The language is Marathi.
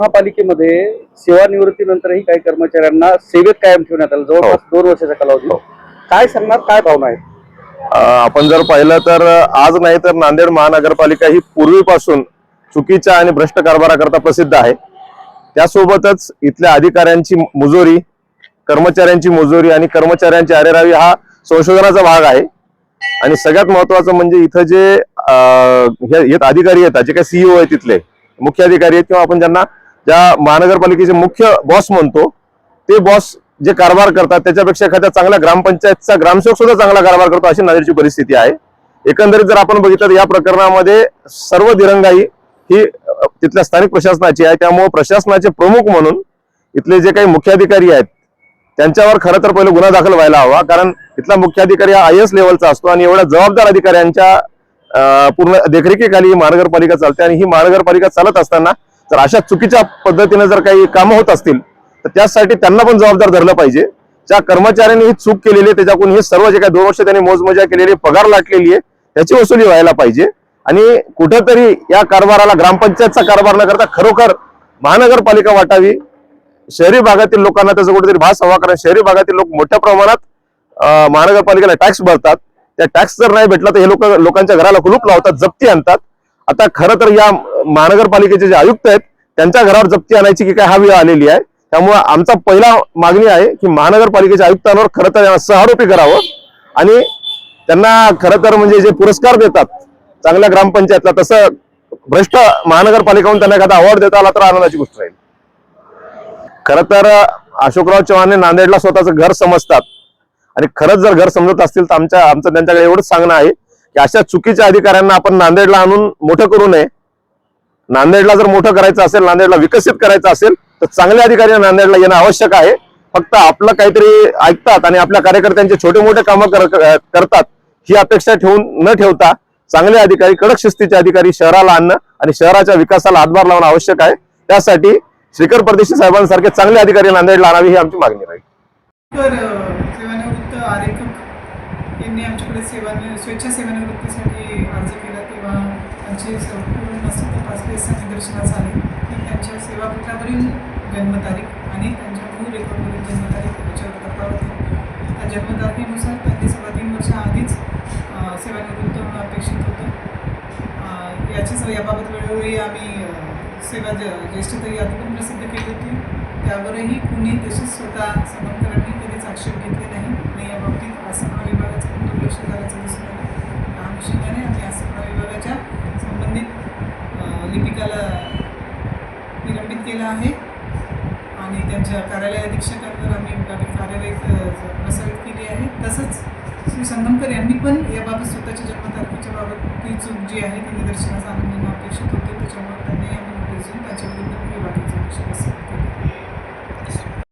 महापालिकेमध्ये सेवानिवृत्तीनंतरही काही कर्मचाऱ्यांना सेवेत कायम ठेवण्यात आलं जवळपास दोन वर्षाचा कालावधी. काय सांगणार काय भावना आहे अ, आपण जर पाहिलं तर आज नाही तर नांदेड महानगरपालिका ही पूर्वीपासून चुकीच्या आणि भ्रष्ट कारभाराकरता प्रसिद्ध आहे. त्यासोबतच इथल्या अधिकाऱ्यांची मुजोरी कर्मचाऱ्यांची मुजोरी आणि कर्मचाऱ्यांची अरेरावी हा संशोधनाचा भाग आहे. आणि सगळ्यात महत्वाचं म्हणजे इथं जे हे हे अधिकारी आहेत जे काही सीईओ आहेत तिथले मुख्य अधिकारी आहेत किंवा आपण ज्यांना ज्या महानगरपालिकेचे मुख्य बॉस म्हणतो ते बॉस जे कारभार करतात त्याच्यापेक्षा एखाद्या चांगल्या ग्रामपंचायतचा ग्रामसेवक सुद्धा चांगला कारभार करतो अशी नांदेडची परिस्थिती आहे. एकंदरीत जर आपण बघितलं तर या प्रकरणामध्ये सर्व दिरंगाई ही तिथल्या स्थानिक प्रशासनाची आहे. त्यामुळे प्रशासनाचे प्रमुख म्हणून इथले जे काही मुख्याधिकारी आहेत त्यांच्यावर खरं तर पहिले गुन्हा दाखल व्हायला हवा. कारण इथला मुख्याधिकारी हा आय एस लेवलचा असतो आणि एवढ्या जबाबदार अधिकाऱ्यांच्या पूर्ण देखरेखीखाली ही महानगरपालिका चालते आणि ही महानगरपालिका चालत असताना जर अशा चुकीच्या पद्धतीने जर काही कामं होत असतील तर त्यासाठी त्यांना पण जबाबदार धरलं पाहिजे. ज्या कर्मचाऱ्यांनी ही चूक केलेली आहे त्याच्याकडून हे सर्व जे काही दोन वर्ष त्यांनी मोजमजा केलेली आहे, पगार लाटलेली आहे त्याची वसुली व्हायला पाहिजे. आणि कुठंतरी या कारभाराला ग्रामपंचायतचा कारभार न करता खरोखर महानगरपालिका वाटावी. शहरी भागातील लोकांना त्याचा कुठेतरी भास हवा कारण शहरी भागातील लोक मोठ्या प्रमाणात महानगरपालिकेला टॅक्स भरतात. त्या टॅक्स जर नाही भेटला तर हे लोक लोकांच्या घराला कुलूप लावतात जप्ती आणतात. आता खरं तर या महानगरपालिकेचे जे आयुक्त आहेत त्यांच्या घरावर जप्ती आणायची की काय हा वेळ आलेली आहे. त्यामुळे आमचा पहिला मागणी आहे की महानगरपालिकेच्या आयुक्तांवर खरं तर सहारोपी करावं आणि त्यांना खरं तर म्हणजे जे पुरस्कार देतात चांगल्या ग्रामपंचायतला तसं भ्रष्ट महानगरपालिकाहून त्यांना एखादा अवॉर्ड देता आला तर आनंदाची गोष्ट राहील. खरं तर अशोकराव चव्हाण हे नांदेडला स्वतःचं घर समजतात. आणि खरंच जर घर समजत असतील तर आमच्या आमचं त्यांच्याकडे एवढंच सांगणं आहे की अशा चुकीच्या अधिकाऱ्यांना आपण नांदेडला आणून मोठं करू नये. नांदेडला जर मोठं करायचं असेल नांदेडला विकसित करायचं असेल तर चांगले अधिकारी नांदेडला येणं आवश्यक आहे. फक्त आपलं काहीतरी ऐकतात आणि आपल्या कार्यकर्त्यांचे छोटे मोठे कामं कर- करतात ही अपेक्षा ठेवून न ठेवता चांगले अधिकारी कडक शिस्तीचे अधिकारी शहराला आणणं आणि शहराच्या विकासाला हातभार लावणं आवश्यक आहे. त्यासाठी श्रीकर परदेशी साहेबांसारखे चांगले अधिकारी नांदेडला आणावी ही आमची मागणी राहील. सेवानिवृत्त आरेखक यांनी आमच्याकडे सेवा स्वेच्छा सेवानिवृत्तीसाठी त्यांचे संपूर्ण पाच तपासलेस निदर्शनास आले. की त्यांच्या सेवापीठावरील जन्मतारीख आणि त्यांच्या मूळ रेकॉर्डवरील जन्मतारीख याच्यावर तक्रार होती. त्या जन्मतारखेनुसार त्यांनी सव्वा तीन वर्ष आधीच सेवानिवृत्त होणं अपेक्षित होतं. याची याबाबत वेळोवेळी आम्ही सेवा ज ज्येष्ठतरी यादी पण प्रसिद्ध केली होती. त्यावरही कुणी तशीच स्वतः समर्थकांनी कधीच आक्षेप घेतले नाही. आणि याबाबतीत त्याला निलंबित केलं आहे. आणि त्यांच्या कार्यालय अधीक्षकांवर आम्ही बाबी कार्यवाही प्रसारित केली आहे. तसंच श्री संगमकर यांनी पण याबाबत स्वतःच्या जन्मतारखेच्या बाबत ती चूक जी आहे ती निदर्शनास आणून अपेक्षित होते. त्याच्यामुळे त्यांनी आम्ही त्याच्या विरुद्ध विभागाची अपेक्षा प्रसिद्ध केली.